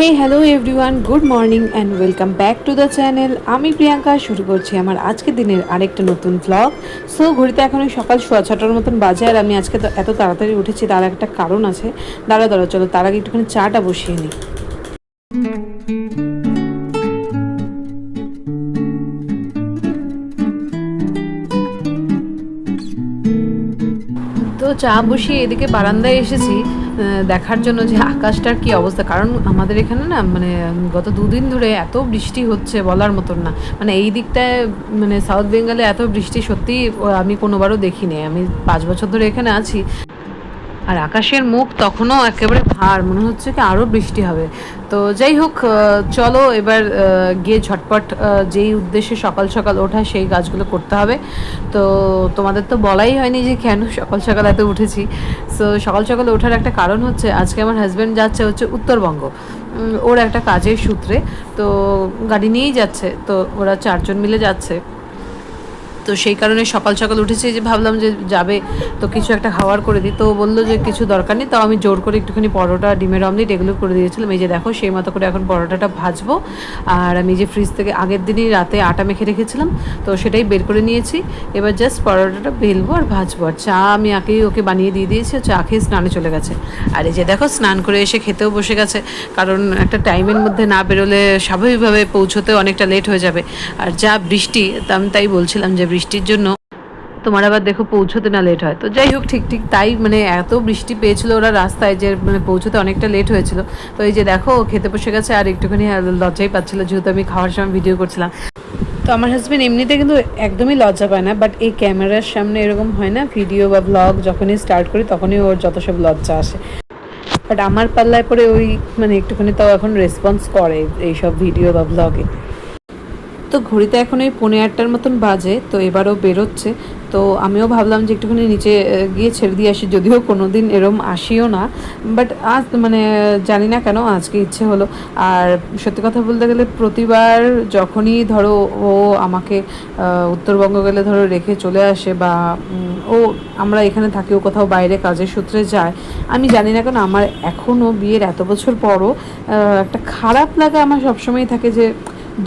Hey hello everyone good morning and welcome back to the channel আমি প্রিয়াঙ্কা, শুরু করছি আমার আজকের দিনের আরেকটা নতুন ভ্লগ সো ঘড়িতে এখন ওই সকাল সোয়া ছটার মতন বাজে আর আমি আজকে তো এত তাড়াতাড়ি উঠেছি, তার একটা কারণ আছে। দাঁড়া দাঁড়া, চলো, তার আগে একটুখানি চাটা বসিয়ে নিই। তো চা বসিয়ে এদিকে বারান্দায় এসেছি। দেখার জন্য যে আকাশটার কি অবস্থা। কারণ আমাদের এখানে না মানে গত দুদিন ধরে এত বৃষ্টি হচ্ছে বলার মতন না। মানে এই দিকটায় মানে সাউথ বেঙ্গলে এত বৃষ্টি সত্যি আমি কোনোবারও দেখিনি। আমি পাঁচ বছর ধরে এখানে আছি। আর আকাশের মুখ তখনও একেবারে ভার, মনে হচ্ছে কি আরও বৃষ্টি হবে। তো যাই হোক চলো এবার গিয়ে ঝটপট যেই উদ্দেশ্যে সকাল সকাল ওঠা সেই কাজগুলো করতে হবে। তো তোমাদের তো বলাই হয়নি যে কেন সকাল সকাল এত উঠেছি। সো সকাল সকাল ওঠার একটা কারণ হচ্ছে, আজকে আমার হাজব্যান্ড যাচ্ছে হচ্ছে উত্তরবঙ্গ। ওর একটা কাজের সূত্রে। তো গাড়ি নিয়েই যাচ্ছে। তো ওরা চারজন মিলে যাচ্ছে। তো সেই কারণে সকাল সকাল উঠেছি যে ভাবলাম যে যাবে, তো কিছু একটা খাওয়ার করে দিই। তো বলল যে কিছু দরকার নেই, তাও আমি জোর করে একটুখানি পরোটা, ডিমের অমলেট এগুলো করে দিয়েছিলাম। এই যে দেখো, সেই মতো করে এখন পরোটাটা ভাজবো। আর আমি যে ফ্রিজ থেকে আগের দিনই রাতে আটা মেখে রেখেছিলাম, তো সেটাই বের করে নিয়েছি। এবার জাস্ট পরোটাটা বেলবো আর ভাজবো। আর চা আমি আগেই ওকে বানিয়ে দিয়ে দিয়েছি, ও চা খেয়ে স্নানে চলে গেছে। আর এই যে দেখো, স্নান করে এসে খেতেও বসে গেছে। কারণ একটা টাইমের মধ্যে না বেরোলে স্বাভাবিকভাবে পৌঁছতে অনেকটা লেট হয়ে যাবে। আর যা বৃষ্টি আমি তাই বলছিলাম যে বৃষ্টির জন্য। তোমার আবার দেখো পৌঁছতে না লেট হয়। তো যাই হোক, ঠিক ঠিক তাই মানে এত বৃষ্টি পেয়েছিল ওরা রাস্তায় যে মানে পৌঁছতে অনেকটা লেট হয়েছিল। তো এই যে দেখো খেতে বসে গেছে আর একটুখানি লজ্জাই পাচ্ছিল, যেহেতু আমি খাওয়ার সময় ভিডিও করছিলাম। তো আমার হাজব্যান্ড এমনিতে কিন্তু একদমই লজ্জা পায় না বাট এই ক্যামেরার সামনে এরকম হয় না ভিডিও বা ব্লগ যখনই স্টার্ট করি, তখনই ওর যত সব লজ্জা আসে। বাট আমার পাল্লায় পরে ওই মানে একটুখানি তাও এখন রেসপন্স করে এইসব ভিডিও বা ব্লগে তো ঘড়িতে এখন ওই পৌনে আটটার মতন বাজে, তো এবারও বেরোচ্ছে। তো আমিও ভাবলাম যে একটুখানি নিচে গিয়ে ছেড়ে দিয়ে আসি, যদিও কোনো দিন এরম আসিও না। বাট আজ মানে জানি না কেন, আজকে ইচ্ছে হলো। আর সত্যি কথা বলতে গেলে প্রতিবার যখনই ধরো ও আমাকে উত্তরবঙ্গ গেলে ধরো রেখে চলে আসে বা ও, আমরা এখানে থাকি, ও কোথাও বাইরে কাজের সূত্রে যায়, আমি জানি না কেন, আমার এখনও বিয়ের এত বছর পরও একটা খারাপ লাগা আমার সবসময় থাকে যে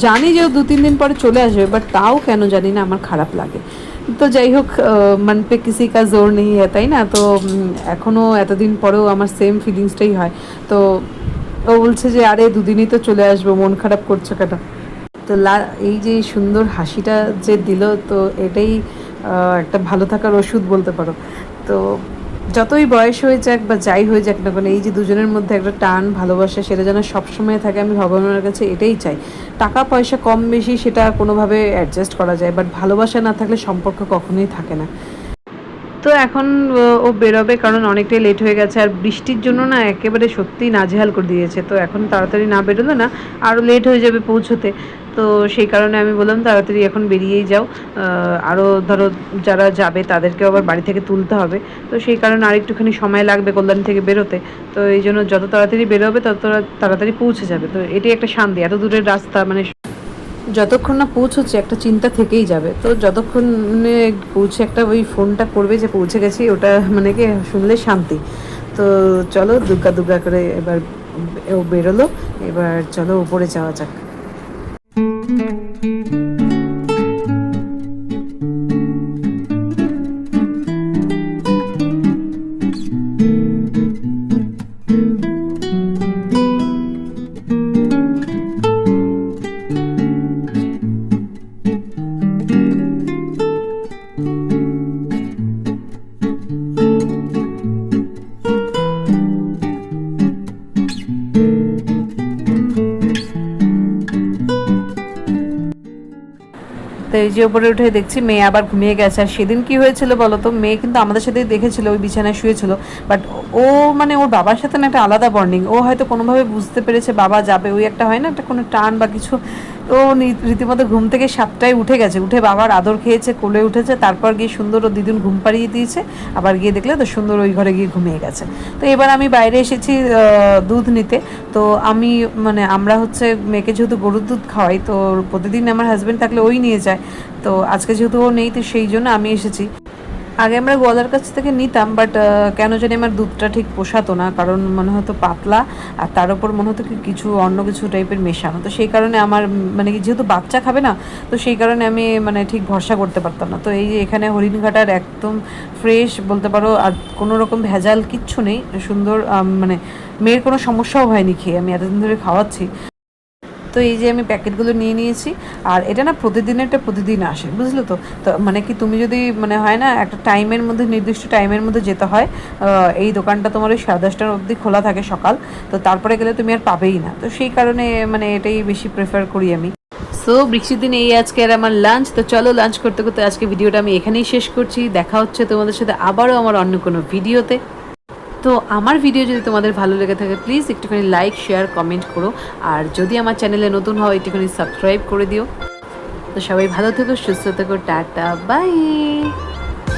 জানি যে দু, তিন দিন পরে চলে আসবে বাট তাও কেন জানি না আমার খারাপ লাগে। তো যাই হোক মন পে কিসি কা জোর নেই তাই না? তো এখনও এতদিন পরেও আমার সেম ফিলিংসটাই হয়। তো, ও বলছে যে, আরে, দুদিনই তো চলে আসব, মন খারাপ করছ কেন? তো লা, এই যে সুন্দর হাসিটা যে দিল, তো এটাই একটা ভালো থাকার ওষুধ বলতে পারো। তো যতই বয়স হয়ে যাক বা যাই হয়ে যাক না কেন, এই যে দুজনের মধ্যে একটা টান, ভালোবাসা, সেটা যেন সবসময় থাকে, আমি ভগবানের কাছে এটাই চাই। টাকা, পয়সা কম বেশি সেটা কোনোভাবে অ্যাডজাস্ট করা যায় বাট ভালোবাসা না থাকলে সম্পর্ক কখনোই থাকে না। তো এখন ও- বেরোবে কারণ অনেকটাই লেট হয়ে গেছে। আর বৃষ্টির জন্য না একেবারে সত্যিই নাজেহাল করে দিয়েছে। তো এখন তাড়াতাড়ি না বেরোলে না আরও লেট হয়ে যাবে পৌঁছোতে। তো সেই কারণে আমি বললাম, তাড়াতাড়ি এখন বেরিয়েই যাও। আরও ধরো যারা যাবে তাদেরকেও আবার বাড়ি থেকে তুলতে হবে। তো সেই কারণে আর একটুখানি সময় লাগবে কল্যাণ থেকে বেরোতে। তো এই জন্য যত তাড়াতাড়ি বেরোবে তত তাড়াতাড়ি পৌঁছে যাবে। তো এটাই একটা শান্তি। এত দূরের রাস্তা মানে যতক্ষণ না পৌঁছচ্ছে, একটা চিন্তা থেকেই যাবে। তো যতক্ষণ পৌঁছে একটা ওই ফোনটা করবে যে পৌঁছে গেছি, ওটা মানে কি শুনলে শান্তি। তো চলো দুর্গা দুর্গা করে এবার ও বেরোলো, এবার চলো উপরে যাওয়া যাক। তো এই যে উপরে উঠে দেখছি মেয়ে আবার ঘুমিয়ে গেছে। আর সেদিন কি হয়েছিল বলো তো মেয়ে কিন্তু আমাদের সাথেই দেখেছিল, ওই বিছানায় শুয়েছিল। বাট ও মানে ওর বাবার সাথে না একটা আলাদা বর্নিং ও হয়তো কোনোভাবে বুঝতে পেরেছে বাবা যাবে, ওই একটা হয় না, একটা কোনো টান বা কিছু নি- রীতিমতো ঘুম থেকে সাতটায় উঠে গেছে। উঠে বাবার আদর খেয়েছে, কোলে উঠেছে, তারপর গিয়ে সুন্দর ও দিদুন ঘুম পাড়িয়ে দিয়েছে, আবার গিয়ে দেখলে তো সুন্দর ওই ঘরে গিয়ে ঘুমিয়ে গেছে। তো এবার আমি বাইরে এসেছি দুধ নিতে। তো আমি মানে আমরা হচ্ছে মেয়েকে যেহেতু গরুর দুধ খাওয়াই, তো প্রতিদিন আমার হাজব্যান্ড থাকলে ওই নিয়ে যায়। তো আজকে যেহেতু ও নেই, তো সেই জন্য আমি এসেছি। আগে আমরা গোয়ালার কাছ থেকে নিতাম বাট কেন জানি আমার দুধটা ঠিক পোষাতো না, কারণ মনে হতো পাতলা, আর তার উপর মনে হতো কিছু অন্য কিছু টাইপের মেশানো। তো সেই কারণে আমার মানে কি যেহেতু বাচ্চা খাবে না, তো সেই কারণে আমি মানে ঠিক ভরসা করতে পারতাম না। তো এই যে এখানে হরিণঘাটার একদম ফ্রেশ বলতে পারো, আর কোনো রকম ভেজাল কিচ্ছু নেই, সুন্দর মানে মেয়ের কোনো সমস্যাও হয়নি খেয়ে, আমি এতদিন ধরে খাওয়াচ্ছি। এই যে আমি প্যাকেটগুলো নিয়ে নিয়েছি, আর এটা না প্রতিদিনেরটা প্রতিদিন আসে, বুঝলো তো? তো মানে কি তুমি যদি মানে হয় না, একটা টাইমের মধ্যে, নির্দিষ্ট টাইমের মধ্যে যেতে হয় এই দোকানটা তোমার ওই সাড়ে দশটার অবধি খোলা থাকে সকাল, তো তারপরে গেলে তুমি আর পাবেই না। তো সেই কারণে মানে এটাই বেশি প্রেফার করি আমি। সো বৃষ্টির দিন এই আজকে আর আমার লাঞ্চ তো চলো লাঞ্চ করতে করতে আজকে ভিডিওটা আমি এখানেই শেষ করছি। দেখা হচ্ছে তোমাদের সাথে আবারও আমার অন্য কোনো ভিডিওতে তো আমার ভিডিও যদি তোমাদের ভালো লেগে থাকে প্লিজ একটুখানি লাইক শেয়ার কমেন্ট করো। আর যদি আমার চ্যানেলে নতুন হয় একটুখানি সাবস্ক্রাইব করে দিও। তো সবাই ভালো থেকো, সুস্থ থেকো, টাটা বাই